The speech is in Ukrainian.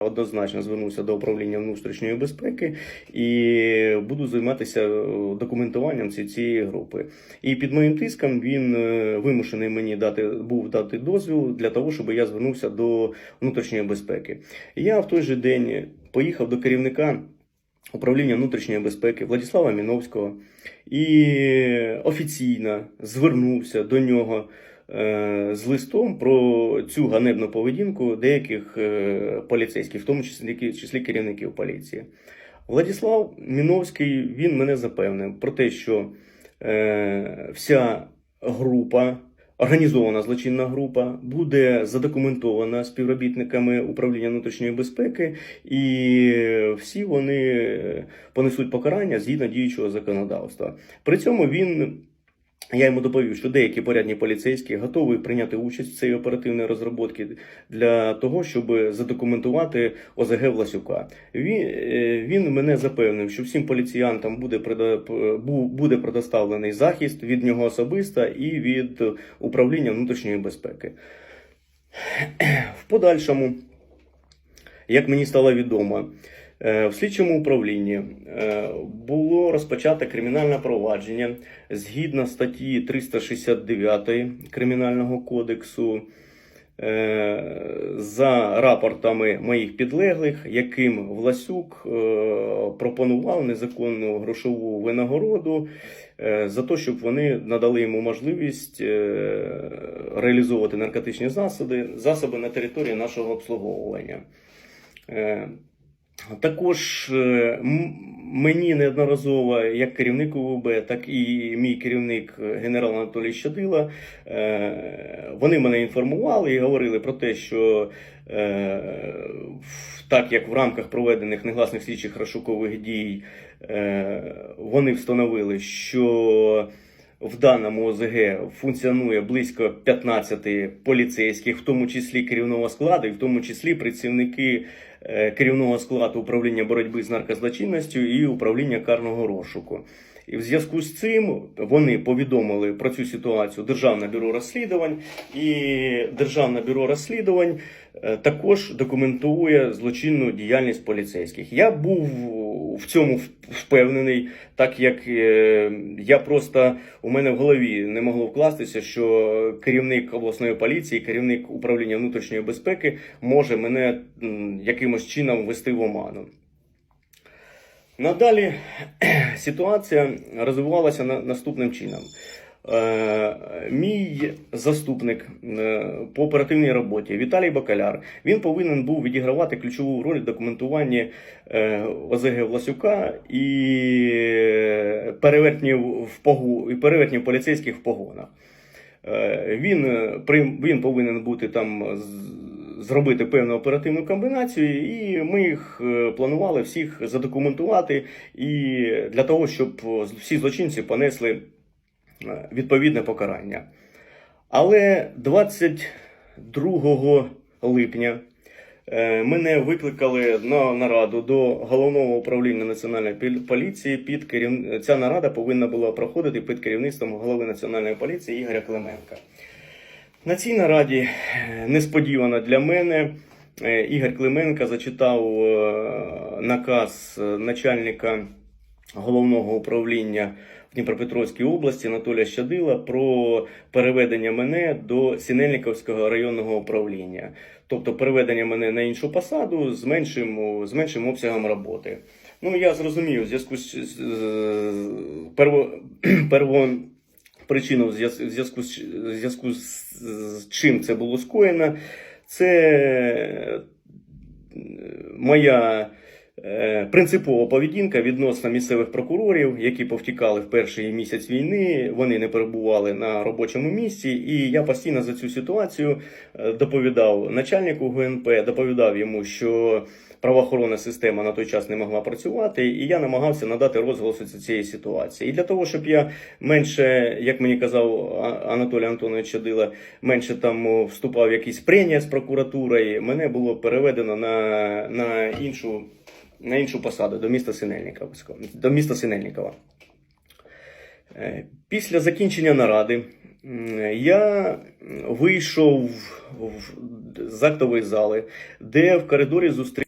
Однозначно звернувся до управління внутрішньої безпеки і буду займатися е, документуванням цієї групи. І під моїм тиском він е, вимушений мені дати був дати дозвіл для того, щоб я звернувся до внутрішньої безпеки. Я в той же день поїхав до керівника управління внутрішньої безпеки Владислава Міновського і офіційно звернувся до нього з листом про цю ганебну поведінку деяких е, поліцейських, в тому числі, числі керівників поліції. Владислав Міновський він мене запевнив про те, що е, вся група, організована злочинна група, буде задокументована співробітниками управління внутрішньої безпеки, і всі вони понесуть покарання згідно діючого законодавства. При цьому він. Я йому доповів, що деякі порядні поліцейські готові прийняти участь в цій оперативній розробці для того, щоб задокументувати ОЗГ Власюка. Він, е, він мене запевнив, що всім поліціянтам буде буде предоставлений захист від нього особисто і від управління внутрішньої безпеки. В подальшому, як мені стало відомо, в слідчому управлінні е, було розпочато кримінальне провадження згідно статті 369 Кримінального кодексу е, за рапортами моїх підлеглих, яким Власюк е, пропонував незаконну грошову винагороду е, за те, щоб вони надали йому можливість е, реалізовувати наркотичні засоби, засоби на території нашого обслуговування. Також е, мені неодноразово, як керівник УВБ, так і мій керівник е, генерал Анатолій Щадила, е, вони мене інформували і говорили про те, що так як в рамках проведених негласних слідчих розшукових дій вони встановили, що в даному ОЗГ функціонує близько 15 поліцейських, в тому числі керівного складу, і в тому числі працівники е, керівного складу управління боротьби з наркозлочинністю і управління карного розшуку. І в зв'язку з цим вони повідомили про цю ситуацію Державне бюро розслідувань, і Державне бюро розслідувань е, також документує злочинну діяльність поліцейських. Я був в цьому впевнений, так як е, я просто у мене в голові не могло вкластися, що керівник обласної поліції, керівник управління внутрішньої безпеки може мене якимось чином ввести в оману. Надалі ситуація розвивалася наступним чином. Е, мій заступник е, по оперативній роботі Віталій Бакаляр він повинен був відігравати ключову роль в документуванні е, ОЗГ Власюка і перевертнів в погу, і перевертнів поліцейських в погонах. Він, він повинен бути там зробити певну оперативну комбінацію, і ми їх планували всіх задокументувати і для того, щоб всі злочинці понесли відповідне покарання. Але 22 липня е, мене викликали на нараду до головного управління національної поліції. Під керів... Ця нарада повинна була проходити під керівництвом голови національної поліції Ігоря Клименка. На цій нараді е, несподівано для мене е, Ігор Клименко зачитав е, наказ е, начальника головного управління в Дніпропетровській області Анатолія Щадила про переведення мене до Сінельниковського районного управління, тобто переведення мене на іншу посаду з меншим, з меншим обсягом роботи. Ну я зрозумів, в зв'язку з, перво, перво причину в зв'язку з, зв'язку з, чим це було скоєно, це е, моя принципова поведінка відносно місцевих прокурорів, які повтікали в перший місяць війни. Вони не перебували на робочому місці, і я постійно за цю ситуацію е, доповідав начальнику ГНП, доповідав йому, що правоохоронна система на той час не могла працювати, і я намагався надати розголосу цієї ситуації. І для того, щоб я менше, як мені казав Анатолій Антонович Чадила, менше там вступав в якісь прення з прокуратурою, мене було переведено на, на іншу. На іншу посаду до міста Синельниковського, до міста Синельникова. Е, Після закінчення наради я вийшов з актової зали, де в коридорі зустрів